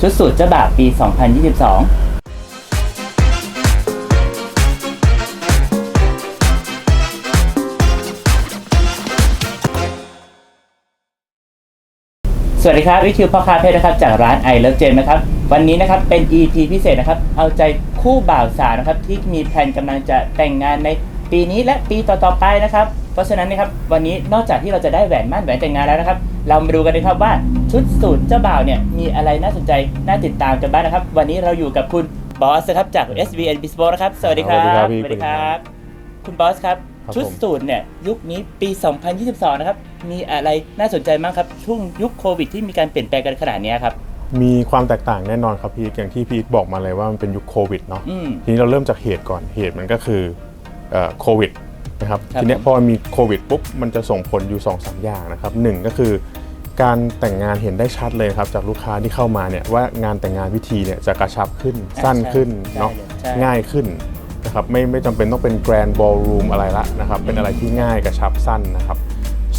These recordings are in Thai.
ชุดสูตรเจ้าบ่าวปี 2022สวัสดีครับวิคิวพ่อค้าเพชรนะครับจากร้านไอเลิฟเจนนะครับ วันนี้นะครับเป็น EP พิเศษนะครับ เอาใจคู่บ่าวสาวนะครับ ที่มีแผนกำลังจะแต่งงานในปีนี้และปีต่อๆไปนะครับ ราะฉะนั้นนะครับวันนี้นอกจากที่เราจะได้แหวนมั่นแหวนแต่งงานแล้วนะครับ เรามาดูกันเลยครับว่าชุดสูทเจ้าบ่าวเนี่ยมีอะไรน่าสนใจน่าติดตามกันบ้างนะครับ วันนี้เราอยู่กับคุณบอสครับจาก SVN Bespoke นะครับสวัสดีครับสวัสดีครับพี่สวัสดีครับคุณบอสครับครับชุดผมสูตรเนี่ยยุคนี้ปี 2022 นะครับ มีอะไรน่าสนใจบ้างครับช่วงยุคโควิดที่มีการเปลี่ยนแปลงกันขนาดเนี้ยครับมีความแตกต่างแน่นอนครับพี่อย่างที่พี่บอกมาเลยว่ามันเป็นยุคโควิดเนาะอืมทีนี้เราเริ่มจากเหตุก่อนเหตุมันก็คือเอ่อโควิด นะครับครับทีเนี้ยผม พอมันมีโควิดปุ๊บมันจะส่งผลอยู่2อสอย่างนะครับหนึ่งก็คือ การแต่งงานเห็นได้ชัดเลยครับจากลูกค้าที่เข้ามาเนี่ยว่างานแต่งงานวิธีเนี่ยจะกระชับขึ้นสั้นขึ้นเนาะใช่ ง่ายขึ้นนะครับไม่ไม่จำเป็นต้องเป็นแกรนด์บอลรูมอะไรละนะครับเป็นอะไรที่ง่ายกระชับสั้นนะครับ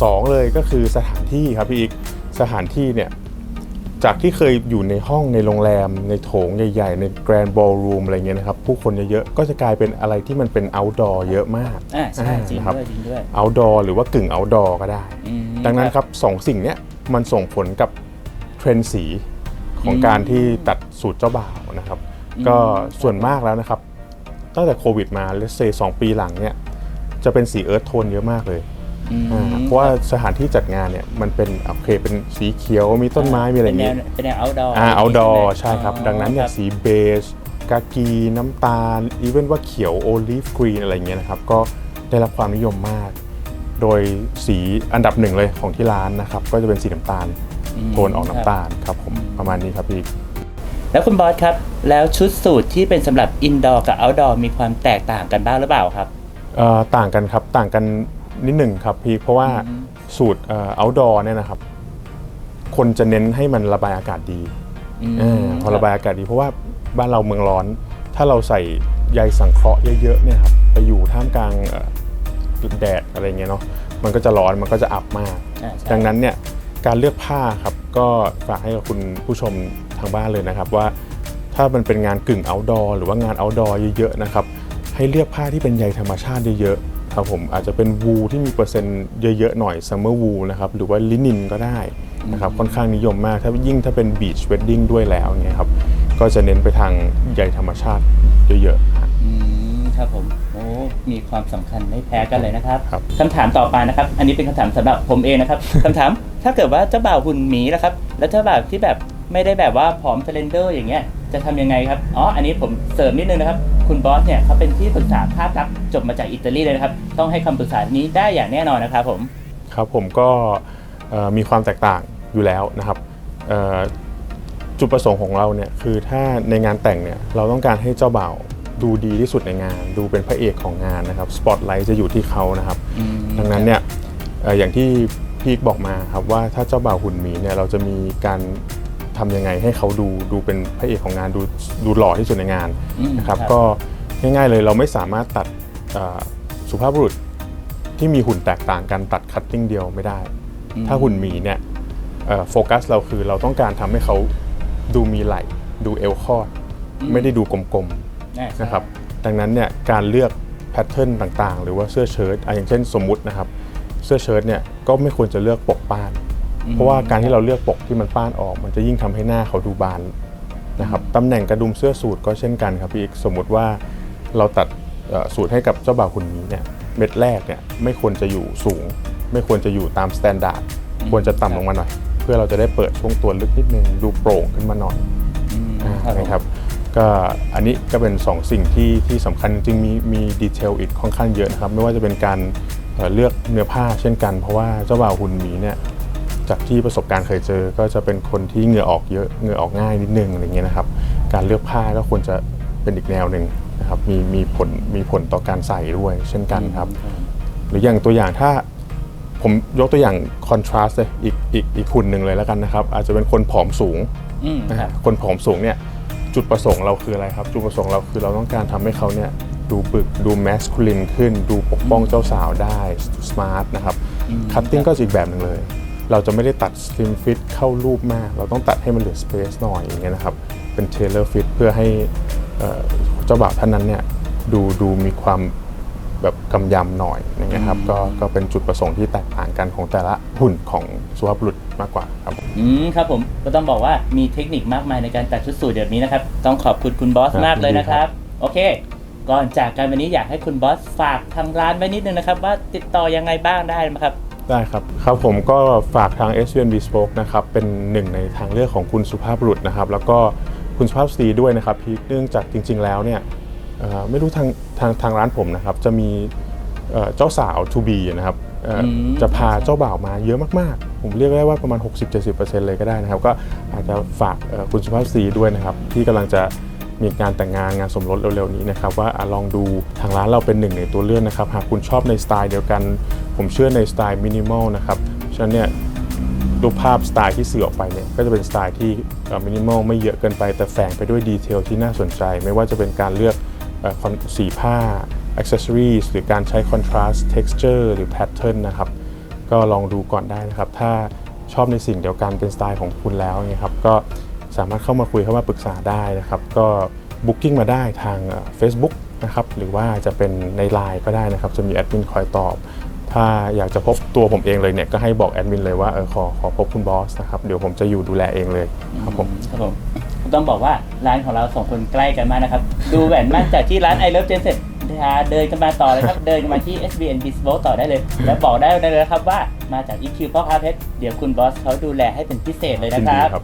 สองเลยก็คือสถานที่ครับพี่อีกสถานที่เนี่ย จากที่เคยอยู่ในห้องในโรงแรม ในโถงใหญ่ ๆ ในแกรนด์บอลรูมอะไรเงี้ยนะครับ ผู้คนเยอะๆ ก็จะกลายเป็นอะไรที่มันเป็น outdoor เยอะมาก อ่าใช่จริงนะครับ ด้วยจริงด้วย outdoor หรือว่ากึ่ง outdoor ก็ได้ อืม ดังนั้นครับสองสิ่งเนี้ยมันส่งผลกับเทรนด์สีของอืมการที่ตัดสูตรเจ้าบ่าวนะครับ อืม ก็ส่วนมากแล้วนะครับ ตั้งแต่โควิดมาเลสเซสองปีหลังเนี่ยจะเป็นสีเอิร์ธโทนเยอะมากเลย อืมอ่าเพราะว่าสถานที่จัดงานเนี่ยมันเป็นโอเคเป็นสีเขียวมีต้นไม้มีอะไรอย่างเงี้เงี้ยยเป็นแนว outdoor อ่า outdoor ไหมใช่ครับอ๋อดังนั้นเนี่ยครับสีเบจกากีน้ำตาลอีเวนว่าเขียวโอลิฟกรีนอะไรเงี้ยนะครับก็ได้รับความนิยมมาก โดยสีอันดับหนึ่งเลยของที่ร้านนะครับก็จะเป็นสีน้ำตาลอืมโทนออกน้ำตาลครับผมอืมประมาณนี้ครับพี่แล้วคุณบอสครับ แล้วชุดสูทที่เป็นสำหรับ indoor กับ outdoor มีความแตกต่างกันบ้างหรือเปล่าครับเอ่อต่างกันครับต่างกัน นิดหนึ่งครับพี่เพราะว่าอืมสูตรเอ่อ outdoor เนี่ยนะครับ คนจะเน้นให้มันระบายอากาศดีมเออพอระบายอากาศดีเพราะว่าบ้านเราเมืองร้อน ถ้าเราใส่ใยสังเคราะห์เยอะๆเนี่ยครับไปอยู่ท่ามกลางเอ่อแดดอะไรเงี้ยเนาะมันก็จะร้อนมันก็จะอับมาก อ่าใช่ ดังนั้นเนี่ยการเลือกผ้าครับก็ฝากให้กับคุณผู้ชมทางบ้านเลยนะครับว่าถ้ามันเป็นงานกึ่ง outdoor หรือว่างาน outdoor เยอะๆนะครับให้เลือกผ้าที่เป็นใยธรรมชาติเยอะๆ ครับผมอาจจะเป็นวูลที่มีเปอร์เซ็นต์เยอะๆหน่อย summer wool นะครับหรือว่าลินินก็ได้นะครับค่อนข้างนิยมมากถ้ายิ่งถ้าเป็น beach wedding ด้วยแล้วเนี่ยครับก็จะเน้นไปทางใยธรรมชาติเยอะๆครับอืมครับผมโอ้มีความสำคัญไม่แพ้กันเลยนะครับครับคำถามต่อไปนะครับ อันนี้เป็นคำถามสำหรับผมเองนะครับคำถามถ้าเกิดว่าเจ้าบ่าวหุ่นหมีนะครับ แล้วเจ้าบ่าวที่แบบไม่ได้แบบว่าผอมเทรนเดอร์อย่างเงี้ย จะทำยังไงครับ อ๋อ อันนี้ผมเสริมนิดนึงนะครับ คุณบอสเนี่ยเขาเป็นที่ปรึกษาภาพลักษณ์จบมาจากอิตาลีเลยนะครับ ต้องให้คำปรึกษานี้ได้อย่างแน่นอนนะครับผม ครับผมก็เอ่อมีความแตกต่างอยู่แล้วนะครับเอ่อจุดประสงค์ของเราเนี่ยคือถ้าในงานแต่งเนี่ยเราต้องการให้เจ้าบ่าวดูดีที่สุดในงาน ดูเป็นพระเอกของงานนะครับ สปอตไลท์จะอยู่ที่เขานะครับอืมดังนั้นเนี่ยเอ่ออย่างที่พีคบอกมาครับว่าถ้าเจ้าบ่าวหุ่นหมีเนี่ยเราจะมีการ ทำยังไงให้เขาดูดูเป็นพระเอกของงานดูดูหล่อที่สุดในงานอืมนะครับครับก็ง่ายๆเลยเราไม่สามารถตัดเอ่อสุภาพบุรุษที่มีหุ่นแตกต่างกันตัดคัตติ้งเดียวไม่ได้ ถ้าหุ่นหมีเนี่ยเอ่อโฟกัสเราคือเราต้องการทำให้เขาดูมีไหล่ดูเอวคอดอืมไม่ได้ดูกลมอ่าๆใช่นะครับดังนั้นเนี่ยการเลือกแพทเทิร์นต่างๆ หรือว่าเสื้อเชิ้ตอะอย่างเช่นสมมุตินะครับ เสื้อเชิ้ตเนี่ยก็ไม่ควรจะเลือกปกป้าน เพราะว่าการที่เราเลือกปกที่มันป้านออก มันจะยิ่งทำให้หน้าเขาดูบานนะครับตำแหน่งกระดุมเสื้อสูทก็เช่นกันครับพี่อีกสมมุติว่าเราตัดเอ่อสูทให้กับเจ้าบ่าวคนนี้เนี่ยเม็ดแรกเนี่ยไม่ควรจะอยู่สูง ไม่ควรจะอยู่ตามสแตนดาร์ดควรจะต่ำลงมาหน่อย เพื่อเราจะได้เปิดช่วงตัวลึกนิดนึงดูโปร่งขึ้นมาหน่อยอืมอ่าครับผมนะครับก็อันนี้ก็เป็น 2 สิ่งที่ที่สำคัญจริงๆมีมีดีเทลอีกค่อนข้างเยอะนะครับ ไม่ว่าจะเป็นการเอ่อเลือกเนื้อผ้าเช่นกัน เพราะว่าเจ้าบ่าวหุ่นหมีเนี่ย จากที่ประสบการณ์เคยเจอ ก็จะเป็นคนที่เหงื่อออกเยอะเหงื่อออกง่ายนิดนึงอะไรเงี้ยนะครับ การเลือกผ้าก็ควรจะเป็นอีกแนวหนึ่งนะครับมีมีผลมีผลต่อการใส่ด้วยเช่นกันครับ หรืออย่างตัวอย่างถ้าผมยกตัวอย่างคอนทราสต์เลยอีกอีกอีกหุ่นหนึ่งเลยแล้วกันนะครับ อาจจะเป็นคนผอมสูงอืมนะครัฮะบคนผอมสูงเนี่ยจุดประสงค์เราคืออะไรครับ จุดประสงค์เราคือเราต้องการทำให้เขาเนี่ยดูบึกดูแมสคูลินขึ้น ดูปกป้องเจ้าสาวได้สมาร์ทนะครับอืมคัตติ้งก็จะอีกแบบหนึ่งเลย เราจะไม่ได้ตัด slim fit เข้ารูปมาก เราต้องตัดให้มันเหลือ space หน่อยอย่างเงี้ยนะครับ เป็น tailor fit เพื่อให้เอ่อเจ้าบ่าวท่านนั้นเนี่ยดูดูมีความแบบกำยำหน่อยอย่างเงี้ยครับก็ก็เป็นจุดประสงค์ที่แตกต่างกันของแต่ละหุ่นของสุภาพบุรุษมากกว่าครับผมอืมครับผมก็ต้องบอกว่ามีเทคนิคมากมายในการตัดชุดสูทแบบนี้นะครับ ต้องขอบคุณคุณบอสครับมากเลยนะคยินดีครัรับบโอเค ก่อนจากกันวันนี้อยากให้คุณบอสฝากทางร้านไว้นิดนึงนะครับ ว่าติดต่อยังไงบ้างได้ไหมครับ ได้ครับครับผมก็ฝากทาง s v n Bespoke นะครับเป็นหนึ่งในทางเลือกของคุณสุภาพบุรุษนะครับ แล้วก็คุณสุภาพสตรีด้วยนะครับพี่เนื่องจากจริง ๆ แล้วเนี่ยเอ่อไม่รู้ทางทางทางร้านผมนะครับ จะมีเอ่อเจ้าสาว to be นะครับเอ่ออมจะพาเจ้าบ่าวมาเยอะมากๆ ผมเรียกได้ว่าประมาณ 60-70%เลยก็ได้นะครับ ก็อาจจะฝากเอ่อคุณสุภาพสตรีด้วยนะครับ ที่กำลังจะ มีการแต่งงานงานสมรสเร็วๆนี้นะครับว่าอลองดูทางร้านเราเป็นหนึ่งในตัวเลือกนะครับ หากคุณชอบในสไตล์เดียวกัน ผมเชื่อในสไตล์มินิมอลนะครับฉะนั้นเนี่ยรูปภาพสไตล์ที่สื่อออกไปเนี่ยก็จะเป็นสไตล์ที่มินิมอลไม่เยอะเกินไป แต่แฝงไปด้วยดีเทลที่น่าสนใจ ไม่ว่าจะเป็นการเลือกอสีผ้า accessories หรือการใช้ contrast texture หรือ pattern นะครับก็ลองดูก่อนได้นะครับ ถ้าชอบในสิ่งเดียวกันเป็นสไตล์ของคุณแล้วเนี่ยครับก็ สามารถเข้ามาคุยเข้ามาปรึกษาได้นะครับ ก็บุ๊กิ้งมาได้ทางเอ่อ Facebook นะครับหรือว่าจะเป็นใน Line ก็ได้นะครับ จะมีแอดมินคอยตอบ ถ้าอยากจะพบตัวผมเองเลยเนี่ย ก็ให้บอกแอดมินเลยว่าเออขอขอพบคุณบอสนะครับ เดี๋ยวผมจะอยู่ดูแลเองเลยครับผมครับผมต้องบอกว่าร้านของเราสองคนใกล้กันมากนะครับ ดูแหวนมั่นจากที่ร้าน I Love Gen เสร็จเดินกันมาต่อเลยครับ เดินกันมาที่ SBN Bespoke ต่อได้เลย และบอกได้เลยนะครับว่ามาจาก EQ พ่อค้าเพชรเดี๋ยวคุณบอสเขาดูแลให้เป็นพิเศษเลยยินะนคดีรับครับ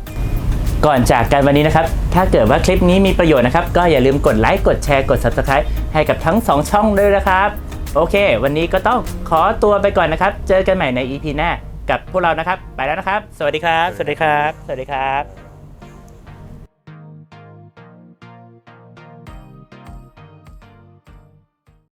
ก่อนจากกันวันนี้นะครับ ถ้าเกิดว่าคลิปนี้มีประโยชน์นะครับ ก็อย่าลืมกดไลค์ กดแชร์ กด Subscribe ให้กับทั้ง 2 ช่องด้วยนะครับ โอเค วันนี้ก็ต้องขอตัวไปก่อนนะครับ เจอกันใหม่ใน EP หน้ากับพวกเรานะครับ ไปแล้วนะครับ สวัสดีครับ สวัสดีครับ สวัสดีครับ